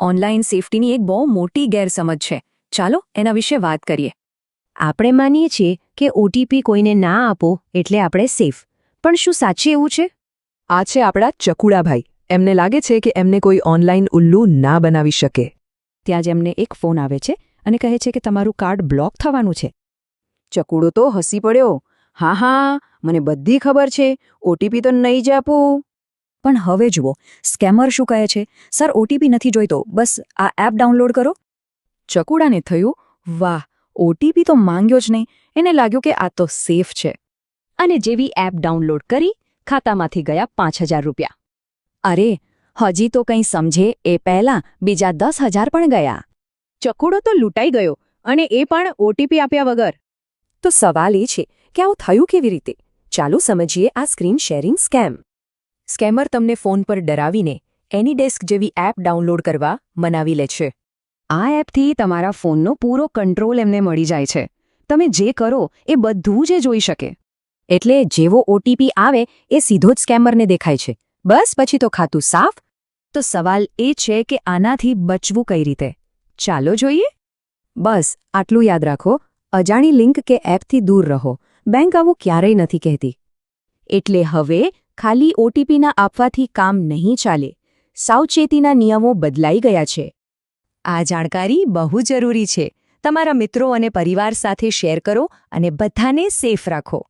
Online સેફટીની એક બહુ મોટી ગેરસમજ છે. ચાલો એના વિશે વાત કરીએ. આપણે માનીએ છીએ કે ઓટીપી કોઈને ના આપો એટલે આપણે સેફ. પણ શું સાચી એવું છે? આ છે આપણા ચકુડાભાઈ. એમને લાગે છે કે એમને કોઈ ઓનલાઈન ઉલ્લુ ના બનાવી શકે. ત્યાં જ એમને એક ફોન આવે છે અને કહે છે કે તમારું કાર્ડ બ્લોક થવાનું છે. ચકુડો તો હસી પડ્યો. હા હા મને બધી ખબર છે. ઓટીપી તો નહીં જ આપું. પણ હવે જુઓ, સ્કેમર શું કહે છે? સર ઓટીપી નથી જોઈતો. બસ, આ એપ ડાઉનલોડ કરો. ચકુડાને થયું, વાહ ઓટીપી તો માંગ્યો જ નહીં. એને લાગ્યું કે આ તો સેફ છે. અને જેવી એપ ડાઉનલોડ કરી, ખાતામાંથી ગયા પાંચ રૂપિયા. અરે, હજી તો કંઈ સમજે, એ પહેલાં બીજા દસ હજાર પણ ગયા. ચકુડો તો લૂંટાઈ ગયો, અને એ પણ ઓટીપી આપ્યા વગર. તો સવાલ એ છે કે આવું થયું કેવી રીતે? ચાલો સમજીએ આ સ્ક્રીન શેરિંગ સ્કેમ. સ્કેમર તમને ફોન પર ડરાવીને એની ડેસ્ક જેવી એપ ડાઉનલોડ કરવા મનાવી લે છે. આ એપથી તમારા ફોનનો પૂરો કંટ્રોલ એમને મળી જાય છે. તમે જે કરો એ બધું જ જોઈ શકે. એટલે જેવો ઓટીપી આવે એ સીધો જ સ્કેમરને દેખાય છે. બસ પછી તો ખાતું સાફ. તો સવાલ એ છે કે આનાથી બચવું કઈ રીતે? ચાલો જોઈએ. બસ, આટલું યાદ રાખો. અજાણી લિંક કે એપથી દૂર રહો. બેંક આવું ક્યારેય નથી કહેતી. એટલે હવે ખાલી ઓટીપીના આપવાથી કામ નહીં ચાલે. સાવચેતીના નિયમો બદલાઈ ગયા છે. આ જાણકારી બહુ જરૂરી છે. તમારા મિત્રો અને પરિવાર સાથે શેર કરો અને બધાને સેફ રાખો.